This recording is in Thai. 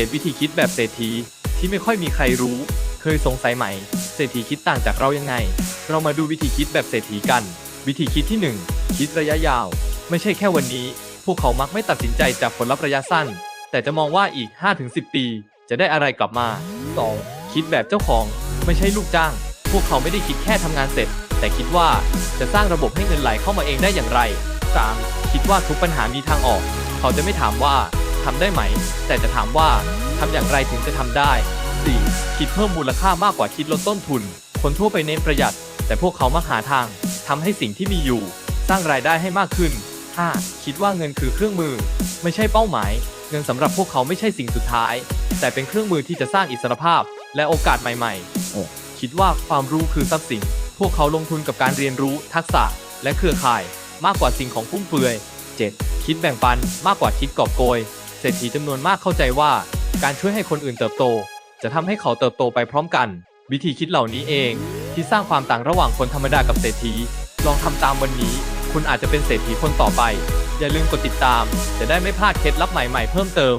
7วิธีคิดแบบเศรษฐีที่ไม่ค่อยมีใครรู้ เคยสงสัยไหม เศรษฐีคิดต่างจากเรายังไง เรามาดูวิธีคิดแบบเศรษฐีกัน วิธีคิดที่ 1 คิดระยะยาว ไม่ใช่แค่วันนี้ พวกเขามักไม่ตัดสินใจจากผลลัพธ์ระยะสั้น แต่จะมองว่าอีก 5-10 ปี จะได้อะไรกลับมา 2. คิดแบบเจ้าของ ไม่ใช่ลูกจ้าง พวกเขาไม่ได้คิดแค่ทำงานเสร็จ แต่คิดว่าจะสร้างระบบให้เงินไหลเข้ามาเองได้อย่างไร 3. คิดว่าทุกปัญหามีทางออก เขาจะไม่ถามว่า ทำได้ไหม แต่จะถามว่าทำอย่างไรถึงจะทำได้ 4. คิดเพิ่มมูลค่ามากกว่าคิดลดต้นทุน คนทั่วไปเน้นประหยัด แต่พวกเขามักหาทางทำให้สิ่งที่มีอยู่ สร้างรายได้ให้มากขึ้น 5. คิดว่าเงินคือเครื่องมือ ไม่ใช่เป้าหมาย เงินสำหรับพวกเขาไม่ใช่สิ่งสุดท้าย แต่เป็นเครื่องมือที่จะสร้างอิสรภาพ และโอกาสใหม่ๆคิดว่าความรู้คือทรัพย์สิน พวกเขาลงทุนกับการเรียนรู้ ทักษะ และเครือข่าย มากกว่าสิ่งของฟุ่มเฟือย 7. คิดแบ่งปันมากกว่าคิดกอบโกย เศรษฐีจำนวนมากเข้าใจว่าการช่วยให้คนอื่นเติบโต จะทำให้เขาเติบโตไปพร้อมกัน วิธีคิดเหล่านี้เอง ที่สร้างความต่างระหว่างคนธรรมดากับเศรษฐี ลองทำตามวันนี้ คุณอาจจะเป็นเศรษฐีคนต่อไป อย่าลืมกดติดตาม จะได้ไม่พลาดเคล็ดลับใหม่ๆเพิ่มเติม